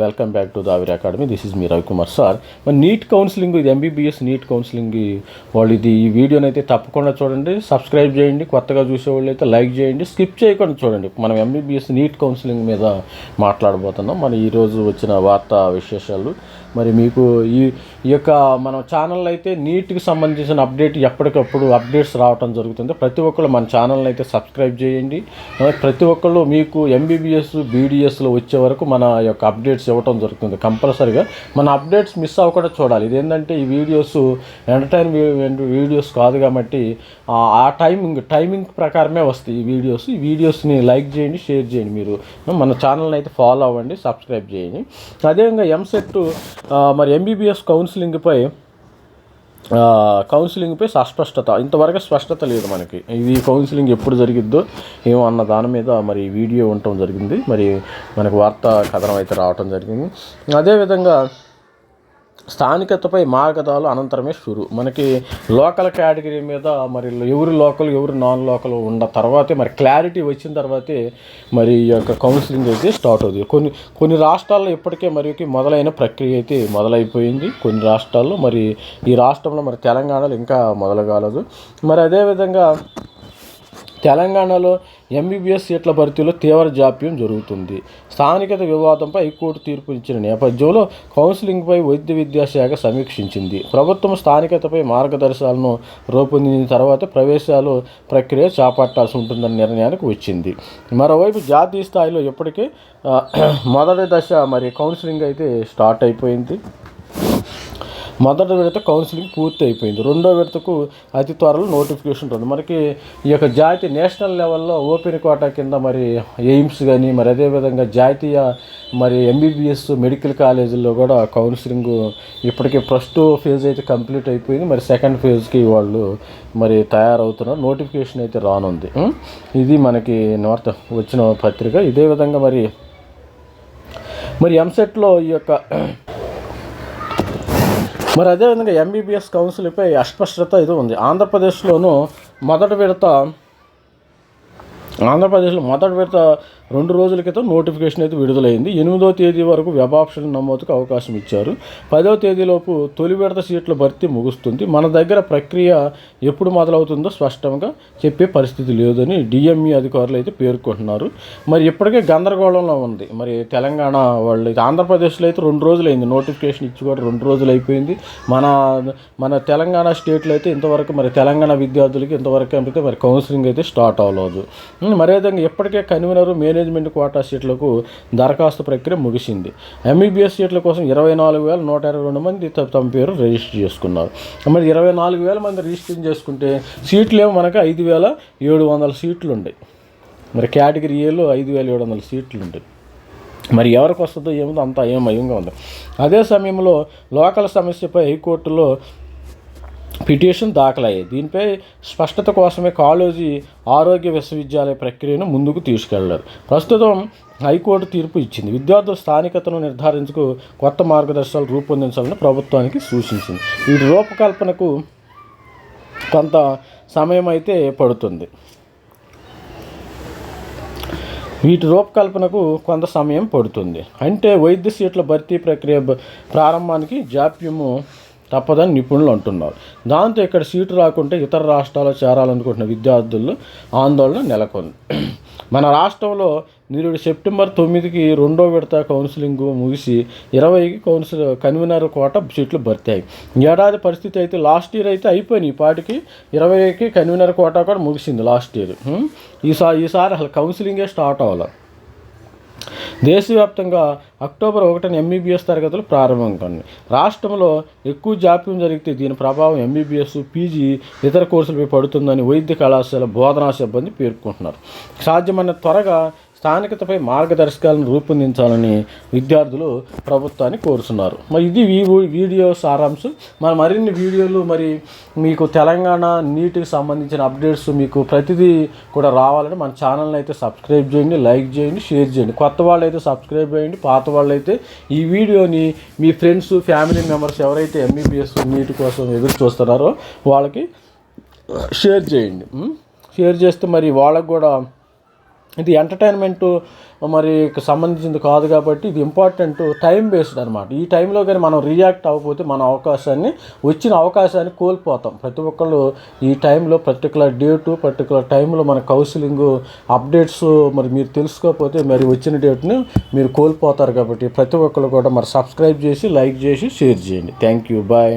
Welcome back to Daviri academy this is me Ravikumar sir మరి NEET counselling ఇది MBBS NEET counselling వాళ్ళు ఇది ఈ వీడియోని అయితే తప్పకుండా చూడండి. సబ్స్క్రైబ్ చేయండి. కొత్తగా చూసేవాళ్ళు అయితే లైక్ చేయండి. స్కిప్ చేయకుండా చూడండి. మనం ఎంబీబీఎస్ నీట్ కౌన్సిలింగ్ మీద మాట్లాడబోతున్నాం. మన ఈరోజు వచ్చిన వార్తా విశేషాలు. మరి మీకు ఈ ఈ యొక్క మన ఛానల్ అయితే నీట్కి సంబంధించిన అప్డేట్ ఎప్పటికప్పుడు అప్డేట్స్ రావటం జరుగుతుంది. ప్రతి ఒక్కళ్ళు మన ఛానల్ని అయితే సబ్స్క్రైబ్ చేయండి. ప్రతి ఒక్కళ్ళు మీకు ఎంబీబీఎస్ బీడిఎస్లో వచ్చే వరకు మన యొక్క అప్డేట్స్ ఇవ్వటం జరుగుతుంది కంపల్సరీగా. మన అప్డేట్స్ మిస్ అవ్వకుండా చూడాలి. ఇదేంటంటే ఈ వీడియోస్ ఎంటర్టైన్మెంట్ వీడియోస్ కాదు కాబట్టి ఆ ఆ టైమింగ్ టైమింగ్ ప్రకారమే వస్తాయి ఈ వీడియోస్ ఈ వీడియోస్ని లైక్ చేయండి షేర్ చేయండి మీరు. మన ఛానల్ని అయితే ఫాలో అవ్వండి సబ్స్క్రైబ్ చేయండి. అదేవిధంగా ఎంసెట్ మరి ఎంబీబీఎస్ కౌన్సిలింగ్పై కౌన్సిలింగ్పై అస్పష్టత ఇంతవరకు స్పష్టత లేదు మనకి. ఇది కౌన్సిలింగ్ ఎప్పుడు జరిగిద్దో ఏమో అన్న దాని మీద మరి వీడియో ఉండటం జరిగింది. మరి మనకు వార్త కథనం అయితే రావటం జరిగింది. అదేవిధంగా స్థానికతపై మార్గదాలు అనంతరమే షురు. మనకి లోకల్ కేటగిరీ మీద మరి ఎవరు లోకల్ ఎవరు నాన్ లోకల్ ఉన్న తర్వాతే మరి క్లారిటీ వచ్చిన తర్వాతే మరి ఈ యొక్క కౌన్సిలింగ్ అయితే స్టార్ట్ అవుతుంది. కొన్ని కొన్ని రాష్ట్రాల్లో ఇప్పటికే మరి మొదలైన ప్రక్రియ అయితే మొదలైపోయింది. కొన్ని రాష్ట్రాల్లో మరి ఈ రాష్ట్రంలో మరి తెలంగాణలో ఇంకా మొదలు కాలేదు మరి అదేవిధంగా తెలంగాణలో ఎంబీబీఎస్ సీట్ల భర్తీలో తీవ్ర జాప్యం జరుగుతుంది. స్థానికత వివాదంపై హైకోర్టు తీర్పు ఇచ్చిన నేపథ్యంలో కౌన్సిలింగ్పై వైద్య విద్యాశాఖ సమీక్షించింది. ప్రభుత్వం స్థానికతపై మార్గదర్శకాలను రూపొందించిన తర్వాత ప్రవేశాలు ప్రక్రియ చేపట్టాల్సి ఉంటుందన్న నిర్ణయానికి వచ్చింది. మరోవైపు జాతీయ స్థాయిలో ఇప్పటికే మొదటి దశ మరి కౌన్సిలింగ్ అయితే స్టార్ట్ అయిపోయింది. మొదటి విడత కౌన్సిలింగ్ పూర్తి అయిపోయింది రెండో విడతకు అతి త్వరలో నోటిఫికేషన్ ఉంటుంది మనకి ఈ యొక్క జాతీయ నేషనల్ లెవెల్లో ఓపెన్ కోటా కింద మరి ఎయిమ్స్ కానీ మరి అదేవిధంగా జాతీయ మరి ఎంబీబీఎస్ మెడికల్ కాలేజీల్లో కూడా కౌన్సిలింగ్ ఇప్పటికే ఫస్ట్ ఫేజ్ అయితే కంప్లీట్ అయిపోయింది. మరి సెకండ్ ఫేజ్కి వాళ్ళు మరి తయారవుతున్నారు. నోటిఫికేషన్ అయితే రానుంది. ఇది మనకి నార్త్ వచ్చిన పత్రిక. ఇదే విధంగా మరి మరి ఎంసెట్లో ఈ యొక్క మరి అదేవిధంగా ఎంబీబీఎస్ కౌన్సిల్పై అస్పష్టత ఇది ఉంది. ఆంధ్రప్రదేశ్లోనూ మొదటి విడత ఆంధ్రప్రదేశ్లో మొదటి విడత రెండు రోజుల క్రితం నోటిఫికేషన్ అయితే విడుదలైంది. ఎనిమిదో తేదీ వరకు వెబ్ ఆప్షన్ నమోదుకు అవకాశం ఇచ్చారు. పదో తేదీలోపు తొలి విడత సీట్ల భర్తీ ముగుస్తుంది. మన దగ్గర ప్రక్రియ ఎప్పుడు మొదలవుతుందో స్పష్టంగా చెప్పే పరిస్థితి లేదని డిఎంఈ అధికారులు అయితే పేర్కొంటున్నారు. మరి ఇప్పటికే గందరగోళంలో ఉంది. మరి తెలంగాణ వాళ్ళు అయితే ఆంధ్రప్రదేశ్లో అయితే రెండు రోజులు అయింది నోటిఫికేషన్ ఇచ్చి కూడా రెండు రోజులు అయిపోయింది. మన మన తెలంగాణ స్టేట్లో అయితే ఇంతవరకు మరి తెలంగాణ విద్యార్థులకి ఇంతవరకు అంటే మరి కౌన్సిలింగ్ అయితే స్టార్ట్ అవ్వలేదు. విధంగా ఇప్పటికే కన్వీనర్ మేనేజ్మెంట్ కోటా సీట్లకు దరఖాస్తు ప్రక్రియ ముగిసింది. ఎంబీబీఎస్ సీట్ల కోసం ఇరవై నాలుగు వేల నూట ఇరవై రెండు మంది త- తమ పేరు రిజిస్టర్ చేసుకున్నారు. మరి ఇరవై నాలుగు వేల మంది రిజిస్టర్ చేసుకుంటే సీట్లు ఏమో మనకు ఐదు వేల ఏడు వందల సీట్లు ఉన్నాయి మరి కేటగిరీ ఏలో ఐదు వేల ఏడు వందల సీట్లు ఉంటాయి మరి ఎవరికి వస్తుందో ఏముందో అంత అయోమయంగా ఉంది. అదే సమయంలో లోకల్ సమస్యపై హైకోర్టులో పిటిషన్ దాఖలయ్యాయి. దీనిపై స్పష్టత కోసమే కాలేజీ ఆరోగ్య విశ్వవిద్యాలయ ప్రక్రియను ముందుకు తీసుకెళ్ళారు. ప్రస్తుతం హైకోర్టు తీర్పు ఇచ్చింది. విద్యార్థుల స్థానికతను నిర్ధారించుకు కొత్త మార్గదర్శకాలు రూపొందించాలని ప్రభుత్వానికి సూచించింది. వీటి రూపకల్పనకు కొంత సమయం అయితే పడుతుంది. వీటి రూపకల్పనకు కొంత సమయం పడుతుంది. అంటే వైద్య సీట్ల భర్తీ ప్రక్రియ ప్రారంభానికి జాప్యము తప్పదని నిపుణులు అంటున్నారు. దాంతో ఇక్కడ సీటు రాకుంటే ఇతర రాష్ట్రాల్లో చేరాలనుకుంటున్న విద్యార్థుల్లో ఆందోళన నెలకొంది. మన రాష్ట్రంలో నిరుడు సెప్టెంబర్ తొమ్మిదికి రెండో విడత కౌన్సిలింగ్ ముగిసి ఇరవైకి కౌన్సిల్ కన్వీనర్ కోట సీట్లు భర్తీ ఏడాది పరిస్థితి అయితే లాస్ట్ ఇయర్ అయితే అయిపోయినాయి. ఈ పాటికి ఇరవైకి కన్వీనర్ కోటా కూడా ముగిసింది లాస్ట్ ఇయర్. ఈసారి ఈసారి అసలు కౌన్సిలింగే స్టార్ట్ అవ్వాలి. దేశవ్యాప్తంగా అక్టోబర్ ఒకటిన ఎంబీబీఎస్ తరగతులు ప్రారంభం కానీ రాష్ట్రంలో ఎక్కువ జాప్యం జరిగితే దీని ప్రభావం ఎంబీబీఎస్ పీజీ ఇతర కోర్సులపై పడుతుందని వైద్య కళాశాల బోధనా సిబ్బంది పేర్కొంటున్నారు. సాధ్యమైన త్వరగా స్థానికతపై మార్గదర్శకాలను రూపొందించాలని విద్యార్థులు ప్రభుత్వాన్ని కోరుతున్నారు. మరి ఇది వీ- వీడియో సారాంశం. మరి మరిన్ని వీడియోలు మరి మీకు తెలంగాణ నీటికి సంబంధించిన అప్డేట్స్ మీకు ప్రతిదీ కూడా రావాలని మన ఛానల్ని అయితే సబ్స్క్రైబ్ చేయండి లైక్ చేయండి షేర్ చేయండి. కొత్త వాళ్ళు అయితే సబ్స్క్రైబ్ చేయండి పాత వాళ్ళు అయితే ఈ వీడియోని మీ ఫ్రెండ్స్ ఫ్యామిలీ మెంబర్స్ ఎవరైతే ఎంబీబీఎస్ నీటి కోసం ఎదురు చూస్తున్నారో వాళ్ళకి షేర్ చేయండి. షేర్ చేస్తే మరి వాళ్ళకు కూడా ఇది ఎంటర్టైన్మెంట్ మరి సంబంధించింది కాదు కాబట్టి ఇది ఇంపార్టెంట్ టైం బేస్డ్ అనమాట ఈ టైంలో కానీ మనం రియాక్ట్ అవ్వకపోతే మన అవకాశాన్ని వచ్చిన అవకాశాన్ని కోల్పోతాం. ప్రతి ఒక్కళ్ళు ఈ టైంలో పర్టికులర్ డేటు పర్టికులర్ టైంలో మన కౌన్సిలింగ్ అప్డేట్స్ మరి మీరు తెలుసుకోకపోతే మరి వచ్చిన డేట్ని మీరు కోల్పోతారు కాబట్టి ప్రతి ఒక్కళ్ళు కూడా మరి సబ్స్క్రైబ్ చేసి లైక్ చేసి షేర్ చేయండి. Thank you bye